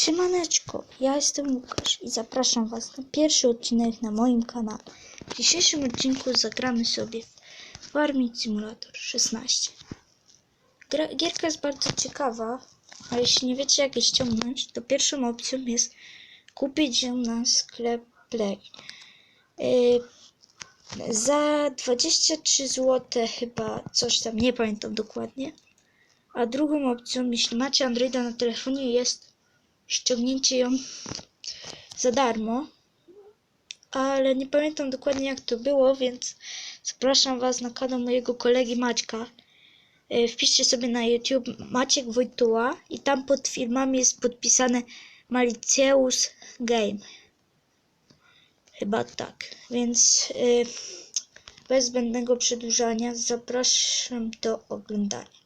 Siemaneczko, ja jestem Łukasz i zapraszam Was na pierwszy odcinek na moim kanale. W dzisiejszym odcinku zagramy sobie Farming Simulator 16. Gra, gierka jest bardzo ciekawa, a jeśli nie wiecie jak jej ściągnąć, to pierwszą opcją jest kupić ją na sklep Play. Yy, za 23 zł chyba, coś tam, nie pamiętam dokładnie. A drugą opcją, jeśli macie Androida na telefonie, jest ściągnięcie ją za darmo. Ale nie pamiętam dokładnie jak to było, więc zapraszam Was na kanał mojego kolegi Maćka. E, Wpiszcie sobie na YouTube Maciek Wojtuła i tam pod filmami jest podpisane Maliceusz Game. Chyba tak. Więc e, bez zbędnego przedłużania zapraszam do oglądania.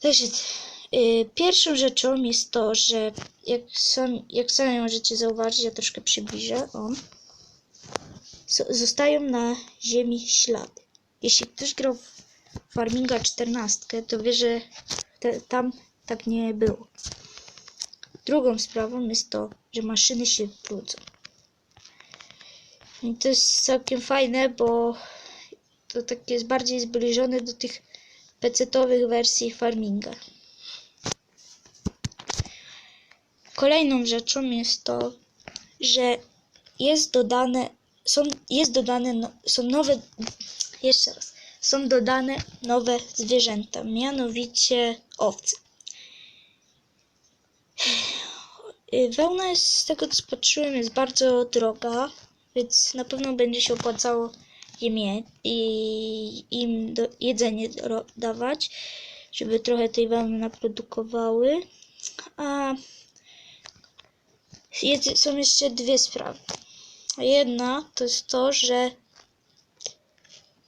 Także pierwszą rzeczą jest to, że jak, sam, jak sami możecie zauważyć, ja troszkę przybliżę, o, zostają na ziemi ślady. Jeśli ktoś grał w Farminga 14, to wie, że te, tam tak nie było. Drugą sprawą jest to, że maszyny się brudzą. I to jest całkiem fajne, bo to tak jest bardziej zbliżone do tych PC-owych wersji Farminga. Kolejną rzeczą jest to, że jest dodane, są, jest dodane, no, są nowe, jeszcze raz, są dodane nowe zwierzęta, mianowicie owce. Wełna jest, z tego co patrzyłem, jest bardzo droga, więc na pewno będzie się opłacało je i im do, jedzenie dawać, żeby trochę tej wełny naprodukowały. A jed, są jeszcze dwie sprawy. Jedna to jest to, że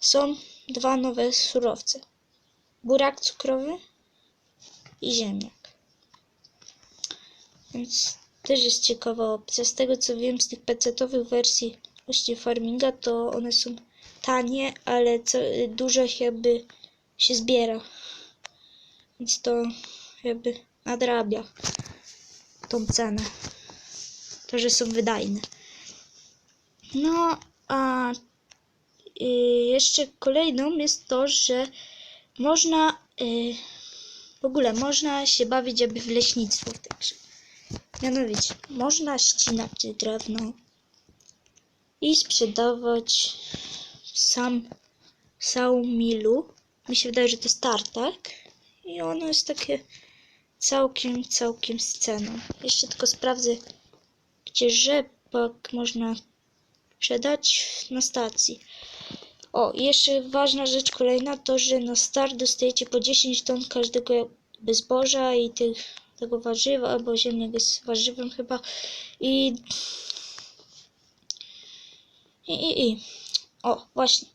są dwa nowe surowce. Burak cukrowy i ziemniak. Więc też jest ciekawa opcja. Z tego co wiem z tych pecetowych wersji właśnie farminga, to one są tanie, ale co, dużo jakby się zbiera. Więc to jakby nadrabia tą cenę. To, że są wydajne. No, a y, jeszcze kolejną jest to, że można y, w ogóle można się bawić jakby w leśnictwo w tej grze. Mianowicie, można ścinać drewno i sprzedawać sam Saumilu. Mi się wydaje, że to jest tartak. I ono jest takie całkiem, całkiem z ceną. Jeszcze tylko sprawdzę, gdzie rzepak można sprzedać na stacji. O, jeszcze ważna rzecz kolejna to, że na start dostajecie po 10 ton każdego zboża i tych, tego warzywa, albo ziemniak jest warzywem chyba. I i, i, i. O, właśnie.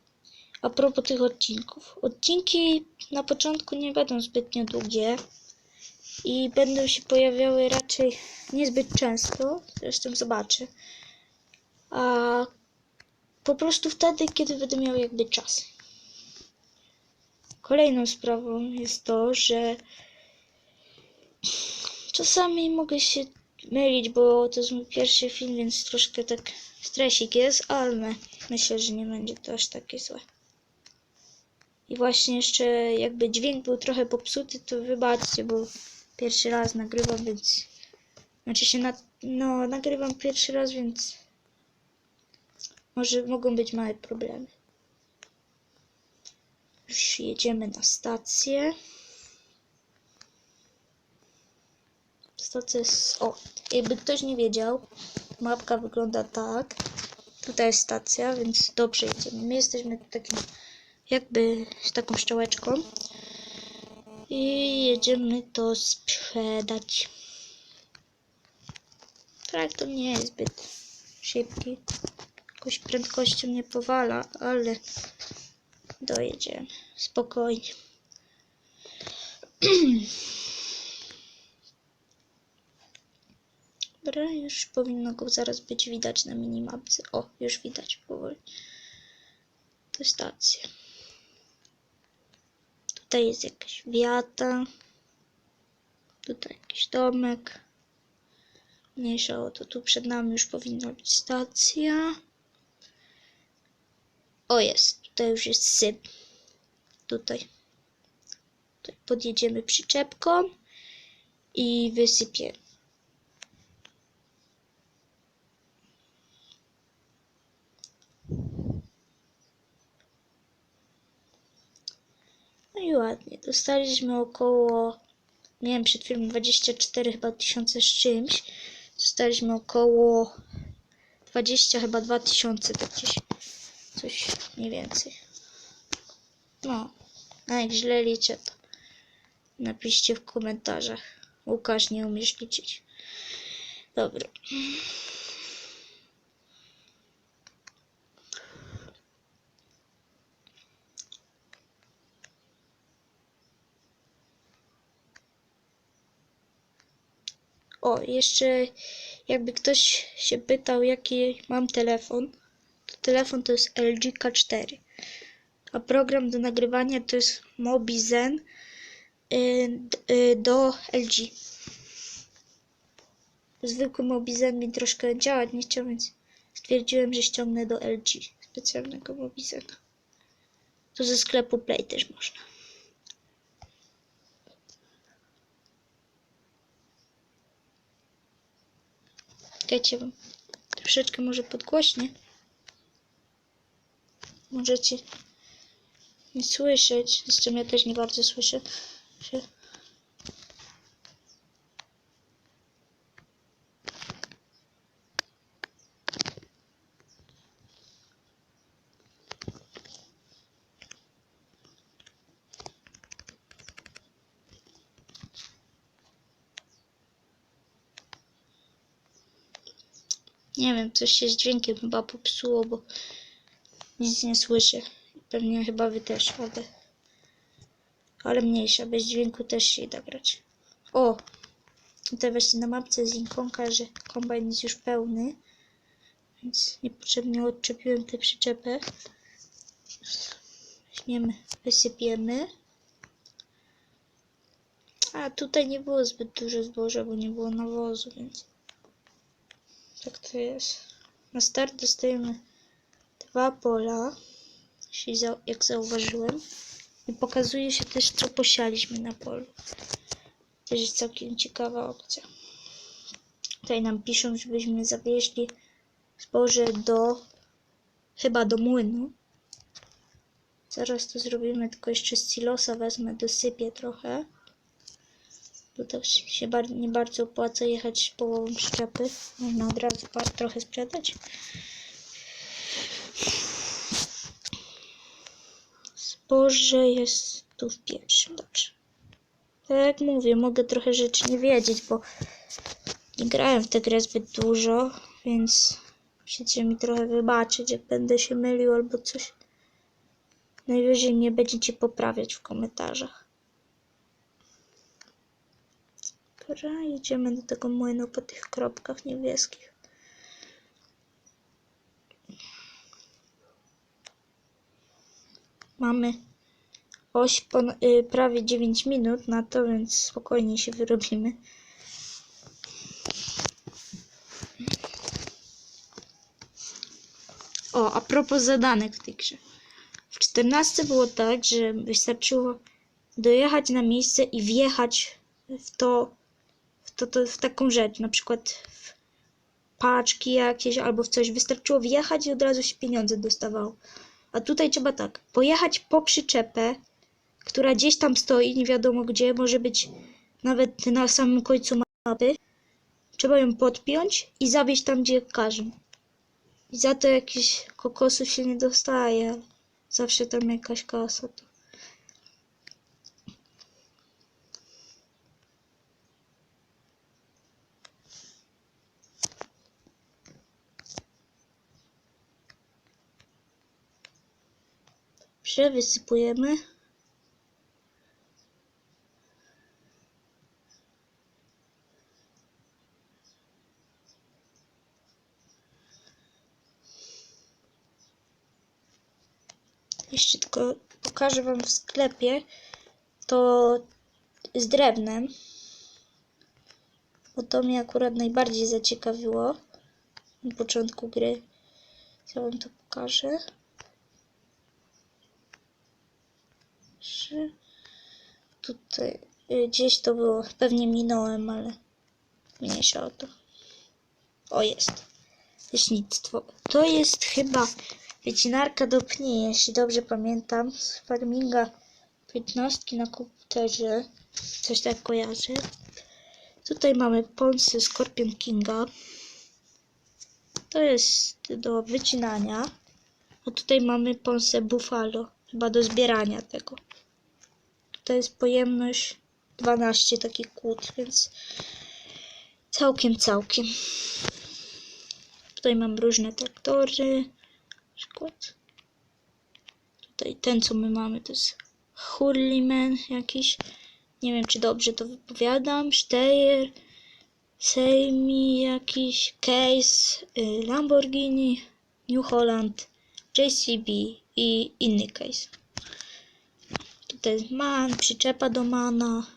A propos tych odcinków. Odcinki na początku nie będą zbytnio długie i będą się pojawiały raczej niezbyt często, zresztą zobaczę. A po prostu wtedy, kiedy będę miał jakby czas. Kolejną sprawą jest to, że czasami mogę się mylić, bo to jest mój pierwszy film, więc troszkę tak stresik jest, ale myślę, że nie będzie to aż takie złe. I właśnie jeszcze jakby dźwięk był trochę popsuty, to wybaczcie, bo pierwszy raz nagrywam, więc znaczy się na, no nagrywam pierwszy raz, więc może mogą być małe problemy. Już jedziemy na stację. Stacja jest... O, jakby ktoś nie wiedział, mapka wygląda tak. Tutaj jest stacja, więc dobrze jedziemy. My jesteśmy takim, jakby z taką szczałeczką. I jedziemy to sprzedać. Traktor nie jest zbyt szybki. Jakąś prędkością nie powala, ale dojedziemy. Spokojnie. Dobra, już powinno go zaraz być widać na minimapce. O, już widać powoli. To stacja. Tutaj jest jakaś wiata. Tutaj jakiś domek. Mniejsza o to, tu przed nami już powinna być stacja. O jest, tutaj już jest syp. Tutaj. tutaj podjedziemy przyczepką i wysypiemy. No i ładnie. Dostaliśmy około, miałem przed chwilą 24 chyba tysiące z czymś. Dostaliśmy około 20 chyba 2000, tak gdzieś coś mniej więcej. No, a jak źle liczę, to napiszcie w komentarzach. Łukasz, nie umiesz liczyć. Dobra. O, jeszcze jakby ktoś się pytał, jaki mam telefon, to telefon to jest LG K4. A program do nagrywania to jest Mobizen y, y, do LG. Zwykły Mobizen mi troszkę działać nie chciał, więc stwierdziłem, że ściągnę do LG specjalnego Mobizena. To ze sklepu Play też można. Czekajcie, troszeczkę może podgłośnie. Możecie nie słyszeć. Zresztą ja też nie bardzo słyszę. Nie wiem, coś się z dźwiękiem chyba popsuło, bo nic nie słyszę. Pewnie chyba wy też, ale... Ale mniejsza, bez dźwięku też się da grać. O! Tutaj właśnie na mapce z ikonka, że kombajn jest już pełny. Więc niepotrzebnie odczepiłem tę przyczepę. Weźmiemy, wysypiemy. A tutaj nie było zbyt dużo zboża, bo nie było nawozu, więc... Tak to jest. Na start dostajemy dwa pola, jak zauważyłem. I pokazuje się też, co posialiśmy na polu. To jest całkiem ciekawa opcja. Tutaj nam piszą, żebyśmy zawieźli zboże do, chyba do młynu. Zaraz to zrobimy, tylko jeszcze z silosa wezmę, dosypię trochę. Tu tak się bar- nie bardzo opłaca jechać połową szczepy. Można od razu trochę sprzedać. Zboże jest tu w pierwszym, dobrze. Tak jak mówię, mogę trochę rzeczy nie wiedzieć, bo nie grałem w tę grę zbyt dużo, więc musicie mi trochę wybaczyć, jak będę się mylił albo coś. Najwyżej mnie będziecie poprawiać w komentarzach. Dobra, idziemy do tego młynu po tych kropkach niebieskich. Mamy oś y, prawie 9 minut na to, więc spokojnie się wyrobimy. O, a propos zadanek w tej grze. W 14 było tak, że wystarczyło dojechać na miejsce i wjechać w to, to, to, w taką rzecz, na przykład w paczki jakieś albo w coś. Wystarczyło wjechać i od razu się pieniądze dostawało. A tutaj trzeba tak, pojechać po przyczepę, która gdzieś tam stoi, nie wiadomo gdzie, może być nawet na samym końcu mapy. Trzeba ją podpiąć i zawieźć tam, gdzie każą. I za to jakieś kokosów się nie dostaje, zawsze tam jakaś kasa. To. Dobrze, wysypujemy. Jeszcze tylko pokażę Wam w sklepie to z drewnem. bo to mnie akurat najbardziej zaciekawiło na początku gry. Ja wam to pokażę. Tutaj y, gdzieś to było, pewnie minąłem, ale mniejsza o to. O, jest. Leśnictwo. To jest chyba wycinarka do pni, jeśli dobrze pamiętam, z farminga 15 na komputerze. Coś tak kojarzę. Tutaj mamy Ponsy Scorpion Kinga. To jest do wycinania. A tutaj mamy Ponsę Buffalo, chyba do zbierania tego. To jest pojemność 12 takich kłód, więc całkiem, całkiem. Tutaj mam różne traktory. Na przykład tutaj ten, co my mamy, to jest Hurliman jakiś. Nie wiem, czy dobrze to wypowiadam. Steyr, Sejmi jakiś, Case, y, Lamborghini, New Holland, JCB i inny case. Tutaj jest man, przyczepa do mana.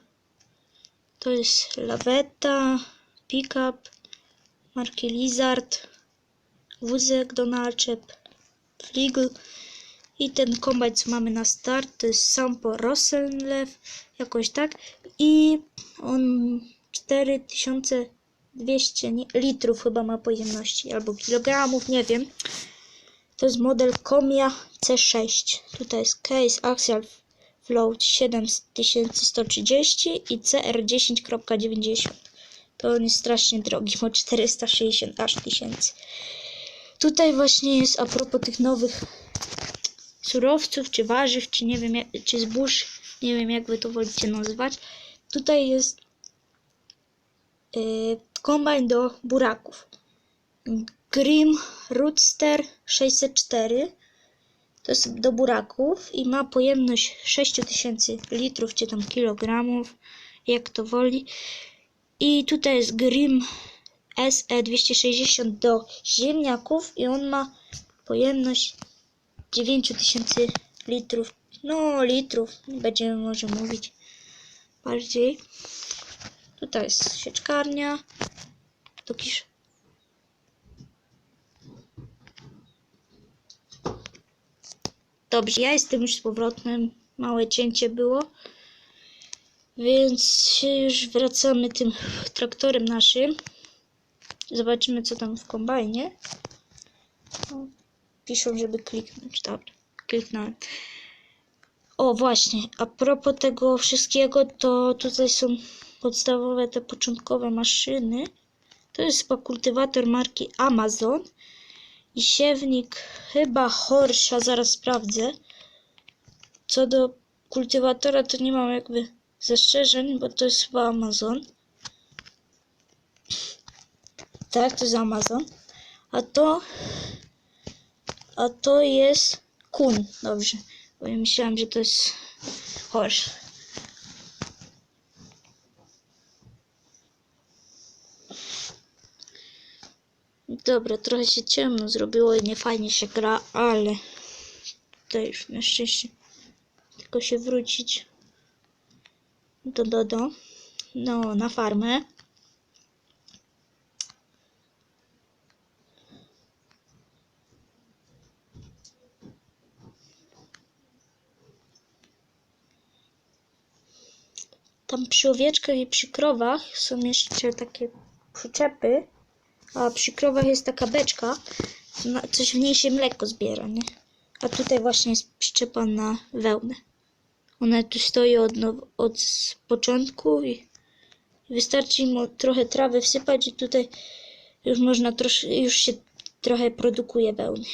To jest laweta, pickup, marki Lizard, wózek do naczep, fligl i ten kombajn, co mamy na start, to jest Sampo Rosenlew, jakoś tak. I on 4200 nie- litrów chyba ma pojemności, albo kilogramów, nie wiem. To jest model Komia C6. Tutaj jest case Axial Float 7130 i CR10.90. To on jest strasznie drogi, ma 460 aż tysięcy. Tutaj właśnie jest a propos tych nowych surowców, czy warzyw, czy nie wiem, czy zbóż, nie wiem jak wy to wolicie nazywać. Tutaj jest yy, kombajn do buraków. Grim Rootster 604 to jest do buraków i ma pojemność 6000 litrów czy tam kilogramów, jak to woli. I tutaj jest Grim SE260 do ziemniaków i on ma pojemność 9000 litrów. No, litrów, będziemy może mówić bardziej. Tutaj jest sieczkarnia. Do kisz. Dobrze, ja jestem już z powrotem. Małe cięcie było. Więc już wracamy tym traktorem naszym. Zobaczymy, co tam w kombajnie. O, piszą, żeby kliknąć. Dobra, kliknąłem. O, właśnie, a propos tego wszystkiego, to tutaj są podstawowe te początkowe maszyny. To jest kultywator marki Amazon i siewnik chyba Horsza, zaraz sprawdzę. Co do kultywatora, to nie mam jakby zastrzeżeń, bo to jest chyba Amazon. Tak, to jest Amazon. A to. A to jest Kun. Dobrze. Bo ja myślałem, że to jest Horsz. Dobra, trochę się ciemno zrobiło i nie fajnie się gra, ale tutaj już na szczęście tylko się wrócić. Do do do. No na farmę. Tam przy owieczkach i przy krowach są jeszcze takie przyczepy, a przy krowach jest taka beczka, coś w niej się mleko zbiera, nie? A tutaj właśnie jest przyczepa na wełnę. Ona tu stoi od, od początku i wystarczy im trochę trawy wsypać i tutaj już można trosz, już się trochę produkuje wełny.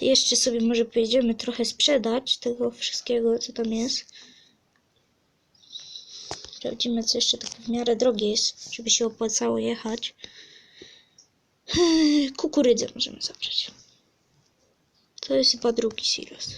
Jeszcze sobie może pojedziemy trochę sprzedać tego wszystkiego, co tam jest. Sprawdzimy, co jeszcze takie w miarę drogie jest, żeby się opłacało jechać. Kukurydzę możemy zabrać. To jest chyba drugi silos.